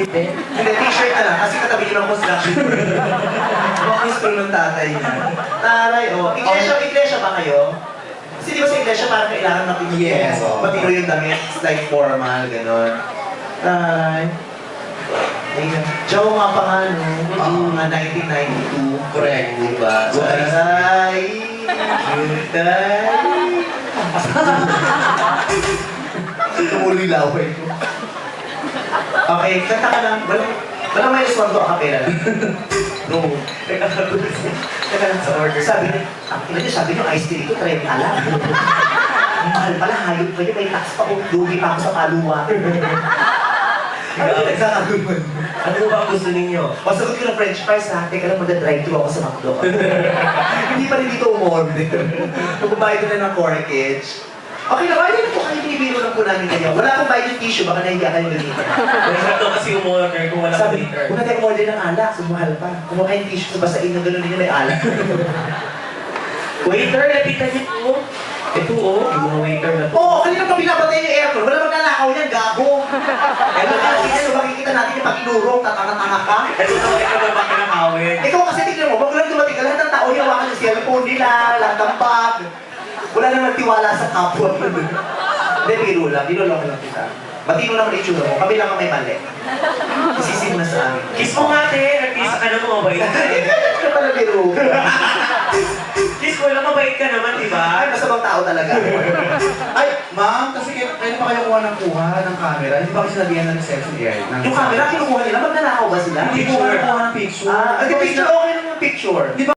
Hindi, t-shirt na lang. Kasi katabi niyo ng construction. Mukhang yung school ng tatay niya. Taray, oh. Iglesia, iglesia ba kayo? Kasi di ba sa iglesia parang kailangan matino Yes, oh. oo. matino yung damit. It's like formal, gano'n. Taray. Ayun. Jowa nga pa nga, no? Oo. Mga 1992. Correct. Diba? Good. Taray. Taray. Tumuloy laway ko. Okay, kanta ka lang. Walang, walang may responso a kapela lang. No. Teka lang. Sa order. Sabi niya, ang ina niyo, sabi niyo, ice tea ito, try ka lang. Ang mahal pala, hayop kayo, may tax pa kung lugi pa ako sa kaluwa. Ano? Ano ba ang gusto ninyo? O sagot ko ng french fries ha, teka lang mag-drive-thru ako sa McDo. Hindi pa rin dito umorder. Magbabayad ko na ng corkage. Okay na, kaya na po kayo binibiro lang po namin ngayon. Wala akong bayad yung tissue, baka nahiya kayo ganito. Mahirap daw kasi umorder kung wala Sabi, waiter. huwag na tayo umorder ng alak, sumuhal pa. Kumuha kayong tissue sa basain na gano'n ninyo may alak. Waiter, lapitan niyo mo. Ito oh, yung mga waiter na to. Oo, oh, kanina pa pinapatay yung aircon. Wala magnanakaw yan, gago. Kaya makikita, so makikita natin yung pag-inurong, tatanga-tanga ka. Ito na ito na ba kinakawin? Ikaw kasi tignan mo, bago lang dumating ka, lahat ng tao hinawakan yung cellphone nila, lahat ng bag. Wala namang tiwala sa kapwa. Hindi, biro lang. Binulong lang kita. Matino naman yung itsura mo. Kami lang ang may mali. Isisi mo na sa amin. Kiss mo nga, te. Ka na mo, mabait ka. Ano pala biro? Kiss mo lang, mabait ka naman, di ba? Ay, masamang tao talaga. Ay, ma'am, kasi kaya, kaya pa kayo kuha ng kuha ng camera. Hindi ba kayo sinabihan ng reception area? Ng- Yung camera, kinukuha nila. Magnanakaw ba sila? Hindi kuha ng kuha ng picture. Ah, hindi picture. Okay naman yung picture. Di ba